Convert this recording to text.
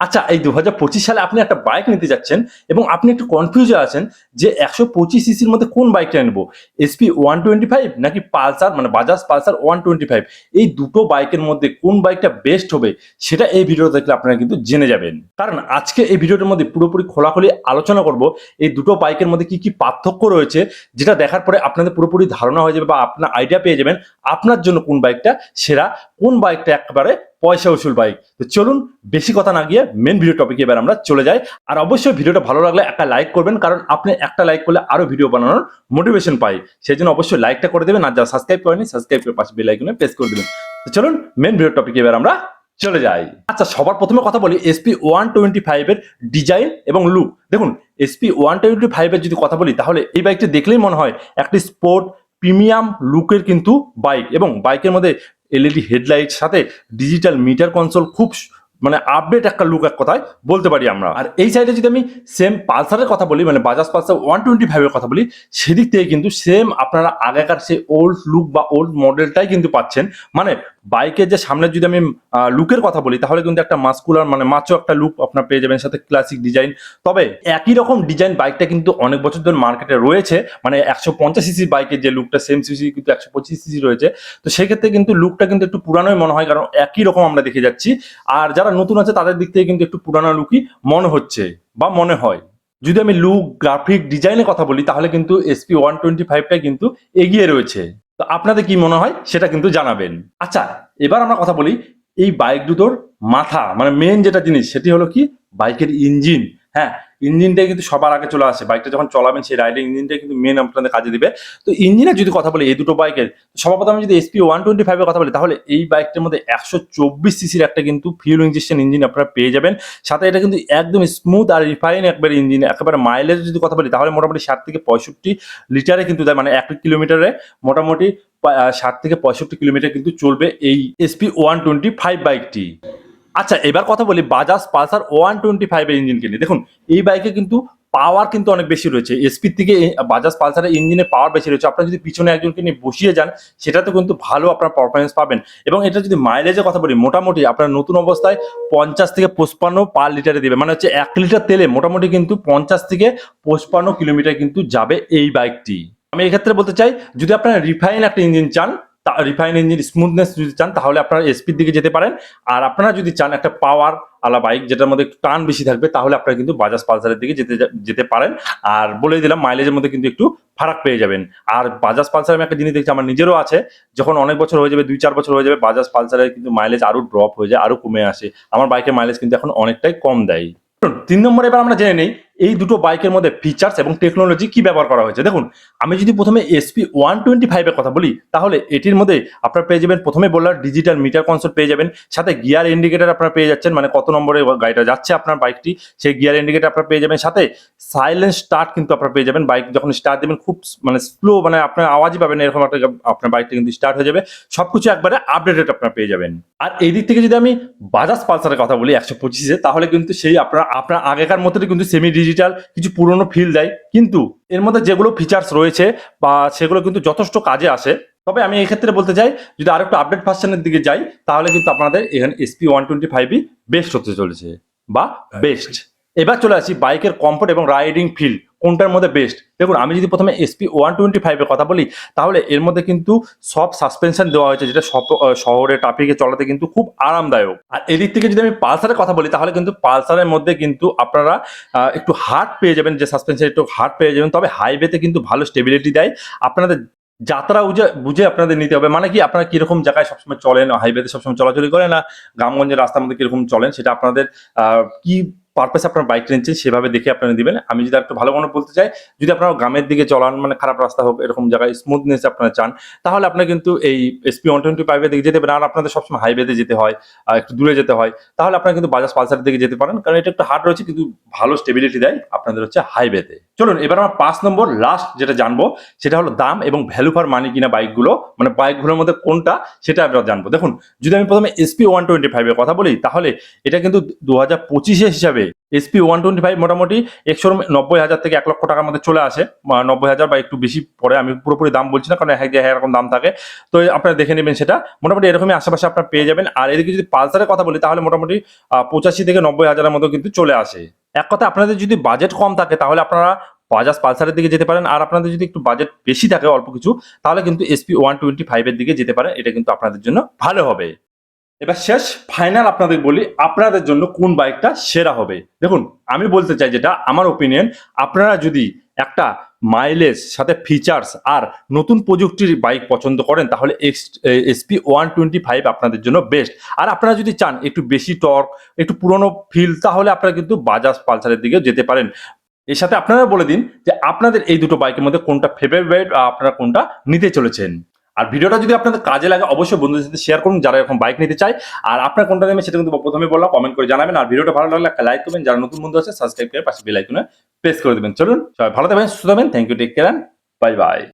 আচ্ছা এই দু হাজার পঁচিশ সালে আপনি একটা বাইক নিতে যাচ্ছেন এবং আপনি একটু কনফিউজে আছেন যে একশো পঁচিশ সিসির মধ্যে কোন বাইকটা নেব এসপি ওয়ান টোয়েন্টি ফাইভ নাকি পালসার মানে Bajaj Pulsar one twenty five এই দুটো বাইকের মধ্যে কোন বাইকটা বেস্ট হবে সেটা এই ভিডিও দেখলে আপনারা কিন্তু জেনে যাবেন। কারণ আজকে এই ভিডিওটার মধ্যে পুরোপুরি খোলাখুলি আলোচনা করব এই দুটো বাইকের মধ্যে কি কি পার্থক্য রয়েছে, যেটা দেখার পরে আপনাদের পুরোপুরি ধারণা হয়ে যাবে বা আপনার আইডিয়া পেয়ে যাবেন আপনার জন্য কোন বাইকটা সেরা, কোন বাইকটা একেবারে পয়সা উসুল বাইক তো চলুন, বেশি কথা না গিয়ে মেন ভিডিও টপিকে এবার আমরা চলে যাই। আর অবশ্যই ভিডিওটা ভালো লাগলে একটা লাইক করবেন, কারণ আপনি একটা লাইক করলে আরও ভিডিও বানানোর মোটিভেশন পাই। সেই জন্য অবশ্যই লাইকটা করে দেবেন, আর যারা সাবস্ক্রাইব করেনি সাবস্ক্রাইব করে পাশে বেল আইকনে প্রেস করে দেবেন। তো চলুন মেন ভিডিও টপিকে এবার আমরা চলে যাই। আচ্ছা সবার প্রথমে কথা বলি এসপি ওয়ান টোয়েন্টি ফাইভের ডিজাইন এবং লুক দেখুন এসপি ওয়ান টোয়েন্টি ফাইভের যদি কথা বলি, তাহলে এই বাইকটি দেখলেই মনে হয় একটি স্পোর্ট প্রিমিয়াম লুকের কিন্তু বাইক এবং বাইকের মধ্যে এলইডি হেডলাইট সাথে ডিজিটাল মিটার কনসোল খুব মানে আপডেট একটা লুক এক কথায় বলতে পারি আমরা। আর এই সাইডে যদি আমি সেম পালসারের কথা বলি মানে বাজাজ পালসার ওয়ান টোয়েন্টি ফাইভের কথা বলি, সেদিক থেকে কিন্তু সেম আপনারা আগেকার সেই ওল্ড লুক বা ওল্ড মডেলটাই কিন্তু পাচ্ছেন। মানে বাইকের যে সামনে যদি আমি লুকের কথা বলি, তাহলে কিন্তু একটা মাস্কুলার মানে মাচো একটা লুক আপনার পেয়ে যাবেন সাথে ক্লাসিক ডিজাইন তবে একই রকম ডিজাইন বাইকটা কিন্তু অনেক বছর ধরে মার্কেটে রয়েছে মানে একশো পঞ্চাশ সিসি বাইকের যে লুকটা সেম সিসি কিন্তু একশো পঁচিশ সিসি রয়েছে। তো সেক্ষেত্রে কিন্তু লুকটা কিন্তু একটু পুরানোই মনে হয়, কারণ একই রকম আমরা দেখে যাচ্ছি। আর যারা নতুন আছে, তাদের দিক থেকে কিন্তু একটু পুরানো লুকই মনে হচ্ছে বা মনে হয়। যদি আমি লুক গ্রাফিক ডিজাইনের কথা বলি, তাহলে কিন্তু এসপি ওয়ান টোয়েন্টি ফাইভটা কিন্তু এগিয়ে রয়েছে। তো আপনাদের কি মনে হয়? সেটা কিন্তু জানাবেন। আচ্ছা এবার আমরা কথা বলি এই বাইক দুটোর মাথা মানে মেন যেটা জিনিস, সেটি হলো কি? বাইকের ইঞ্জিন হ্যাঁ ইঞ্জিনটাই কিন্তু সবার আগে চলে আসে। বাইকটা যখন চলাবেন, সেই রাইডের ইঞ্জিনটাই কিন্তু মেন আপনাদের কাজে দিবে। তো ইঞ্জিনের যদি কথা বলি, এই দুটো বাইকের সর্বপ্রথম আমি যদি এসপি ওয়ান টোয়েন্টি ফাইভের কথা বলি, তাহলে এই বাইকটার মধ্যে একশো চব্বিশ সিসির একটা কিন্তু ফিউল ইঞ্জেকশন ইঞ্জিন আপনারা পেয়ে যাবেন। সাথে এটা কিন্তু একদম স্মুথ আর রিফাইন একবার ইঞ্জিন একেবারে মাইলেজ যদি কথা বলি, তাহলে মোটামুটি ষাট থেকে পঁয়ষট্টি লিটারে কিন্তু দেয় মানে এক কিলোমিটারে মোটামুটি ষাট থেকে পঁয়ষট্টি কিলোমিটার কিন্তু চলবে এই এসপি ওয়ান টোয়েন্টি ফাইভ বাইকটি আচ্ছা এবার কথা বলি বাজাজ পালসার ওয়ান টোয়েন্টি ফাইভের ইঞ্জিন নিয়ে। দেখুন, এই বাইকে কিন্তু পাওয়ার কিন্তু অনেক বেশি রয়েছে। এসপির থেকে বাজাজ পালসারের ইঞ্জিনে পাওয়ার বেশি রয়েছে। আপনারা যদি পিছনে একজনকে নিয়ে বসিয়ে যান, সেটাতে কিন্তু ভালো আপনার পারফরমেন্স পাবেন। এবং এটা যদি মাইলেজের কথা বলি, মোটামুটি আপনার নতুন অবস্থায় পঞ্চাশ থেকে পঁচপান্ন পার লিটারে দেবে। মানে হচ্ছে এক লিটার তেলে মোটামুটি কিন্তু পঞ্চাশ থেকে পঁচপান্ন কিলোমিটার কিন্তু যাবে এই বাইকটি আমি এক্ষেত্রে বলতে চাই, যদি আপনারা রিফাইন একটা ইঞ্জিন চান রিফাইন ইঞ্জিন স্মুথনেস যদি চান, তাহলে আপনারা এসপির দিকে যেতে পারেন। আর আপনারা যদি চান একটা পাওয়ার আলা বাইক যেটার মধ্যে একটু টান বেশি থাকবে, তাহলে আপনারা কিন্তু বাজাজ পালসারের দিকে যেতে যেতে পারেন। আর বলে দিলাম মাইলেজের মধ্যে কিন্তু একটু ফারাক পেয়ে যাবেন। আর বাজাজ পালসার আমি একটা জিনিস দেখছি, আমার নিজেরও আছে। যখন অনেক বছর হয়ে যাবে, দুই চার বছর হয়ে যাবে বাজাজ পালসারের কিন্তু মাইলেজ আরও ড্রপ হয়ে যায় আরও কমে আসে। আমার বাইকের মাইলেজ কিন্তু এখন অনেকটাই কম দেয়। তিন নম্বরে এবার আমরা জেনে নেই এই দুটো বাইকের মধ্যে ফিচার্স এবং টেকনোলজি কি ব্যবহার করা হয়েছে? দেখুন, আমি যদি প্রথমে এসপি ওয়ান টোয়েন্টি ফাইভের কথা বলি, তাহলে এটির মধ্যে আপনারা পেয়ে যাবেন প্রথমে বললাম ডিজিটাল মিটার কনসোল পেয়ে যাবেন, সাথে গিয়ার ইন্ডিকেটার আপনারা পেয়ে যাচ্ছেন মানে কত নম্বরে গাড়িটা যাচ্ছে আপনার বাইকটি সেই গিয়ার ইন্ডিকেটার আপনারা পেয়ে যাবেন, সাথে সাইলেন্ট স্টার্ট কিন্তু আপনারা পেয়ে যাবেন। বাইক যখন স্টার্ট দেবেন খুব মানে স্লো মানে আপনার আওয়াজই পাবেন এরকম একটা আপনার বাইকটা কিন্তু স্টার্ট হয়ে যাবে। সবকিছু একবারে আপডেটেড আপনারা পেয়ে যাবেন। আর এই দিক থেকে যদি আমি বাজাজ পালসারের কথা বলি একশো পঁচিশে তাহলে কিন্তু সেই আপনার আপনার আগেকার মতোই কিন্তু সেমি ডিজিটাল কিছু পুরনো ফিল দেয়। কিন্তু এর মধ্যে যেগুলো ফিচার্স রয়েছে বা সেগুলো কিন্তু যথেষ্ট কাজে আসে। তবে আমি এক্ষেত্রে বলতে চাই যদি আরেকটু আপডেট ভার্সনের দিকে যাই তাহলে কিন্তু আপনাদের এখানে এসপি ওয়ান টোয়েন্টি ফাইভই বেস্ট হতে চলেছে বা বেস্ট এবার চলে আসি বাইকের কমফোর্ট এবং রাইডিং ফিল কোনটার মধ্যে বেস্ট দেখুন, আমি যদি প্রথমে এসপি ওয়ান টোয়েন্টি ফাইভের কথা বলি, তাহলে এর মধ্যে কিন্তু সব সাসপেনশন দেওয়া হয়েছে, যেটা সব শহরে ট্রাফিকে চলাতে কিন্তু খুব আরামদায়ক। আর এদিক থেকে যদি আমি পালসারের কথা বলি, তাহলে কিন্তু পালসারের মধ্যে কিন্তু আপনারা একটু হার্ড পেয়ে যাবেন, যে সাসপেনশন একটু হার্ড পেয়ে যাবেন, তবে হাইওয়েতে কিন্তু ভালো স্টেবিলিটি দেয়। আপনাদের যাত্রা বুঝে বুঝে আপনাদের নিতে হবে। মানে কি, আপনারা কীরকম জায়গায় সবসময় চলেন হাইওয়েতে সবসময় চলাচলি করেন না, গ্রামগঞ্জের রাস্তার মধ্যে কীরকম চলেন, সেটা আপনাদের কি পারপাস আপনার বাইক নিচ্ছেন সেভাবে দেখে আপনারা দিবেন আমি যদি একটু ভালো মনে বলতে চাই, যদি আপনারা গ্রামের দিকে চলান মানে খারাপ রাস্তা হোক, এরকম জায়গায় স্মুথনেস আপনারা চান, তাহলে আপনারা কিন্তু এই এসপি ওয়ান টোয়েন্টি ফাইভের দিকে যেতে পারেন। আর আপনাদের সবসময় হাইওয়েতে যেতে হয় একটু দূরে যেতে হয়, তাহলে আপনারা কিন্তু বাজাজ পালসারের দিকে যেতে পারেন। কারণ এটা একটু হার্ড রয়েছে, কিন্তু ভালো স্টেবিলিটি দেয় আপনাদের হচ্ছে হাইওয়েতে চলুন, এবার আমরা পাঁচ নম্বর লাস্ট যেটা জানব, সেটা হলো দাম এবং ভ্যালু ফর মানি কিনা বাইকগুলো মানে বাইকগুলোর মধ্যে কোনটা, সেটা আমরা জানব। দেখুন, যদি আমি প্রথমে এসপি ওয়ান টোয়েন্টি ফাইভের কথা বলি, তাহলে এটা কিন্তু দু হাজার পঁচিশে হিসাবে এসপি ওয়ান টোয়েন্টি ফাইভ মোটামুটি একশো নব্বই হাজার থেকে এক লক্ষ টাকার মধ্যে চলে আসে নব্বই হাজার বা একটু বেশি পরে, আমি পুরোপুরি দাম বলছি না, কারণ এক জায়গায় এরকম দাম থাকে। তো আপনারা দেখে নেবেন সেটা। মোটামুটি এরকমই আশেপাশে আপনারা পেয়ে যাবেন। আর এদিকে যদি পালসারের কথা বলি, তাহলে মোটামুটি পঁচাশি থেকে নব্বই হাজারের মতো কিন্তু চলে আসে। এক কথা, আপনাদের যদি বাজেট কম থাকে, তাহলে আপনারা বাজাজ পালসারের দিকে যেতে পারেন। আর আপনাদের যদি একটু বাজেট বেশি থাকে, অল্প কিছু, তাহলে কিন্তু এসপি ওয়ান টোয়েন্টি ফাইভের দিকে যেতে পারেন। এটা কিন্তু আপনাদের জন্য ভালো হবে। এবার শেষ ফাইনাল আপনাদের বলি আপনাদের জন্য কোন বাইকটা সেরা হবে। দেখুন, আমি বলতে চাই যেটা, আমার ওপিনিয়ন আপনারা যদি একটা মাইলেজ সাথে ফিচার্স আর নতুন প্রযুক্তির বাইক পছন্দ করেন, তাহলে X SP one twenty five আপনাদের জন্য বেস্ট আর আপনারা যদি চান একটু বেশি টর্ক, একটু পুরনো ফিল তাহলে আপনারা কিন্তু বাজাজ পালসারের দিকে যেতে পারেন। এর সাথে আপনারা বলে দিন যে আপনাদের এই দুটো বাইকের মধ্যে কোনটা ফেভারিট আপনারা কোনটা নিতে চলেছেন। আর ভিডিওটা যদি আপনাদের কাজে লাগে, অবশ্যই বন্ধুদের সাথে শেয়ার করুন, যারা এখন বাইক নিতে চায়। আর আপনার কোনটা নেবেন সেটা কিন্তু প্রথমে বললাম কমেন্ট করে জানাবেন। আর ভিডিওটা ভালো লাগলে একটা লাইক করবেন। যারা নতুন বন্ধু আছে সাবস্ক্রাইব করে পাশে বেল আইকনে প্রেস করে দেবেন। চলুন, সবাই ভালো থাকবেন, সুস্থ থাকবেন। Thank you take care bye bye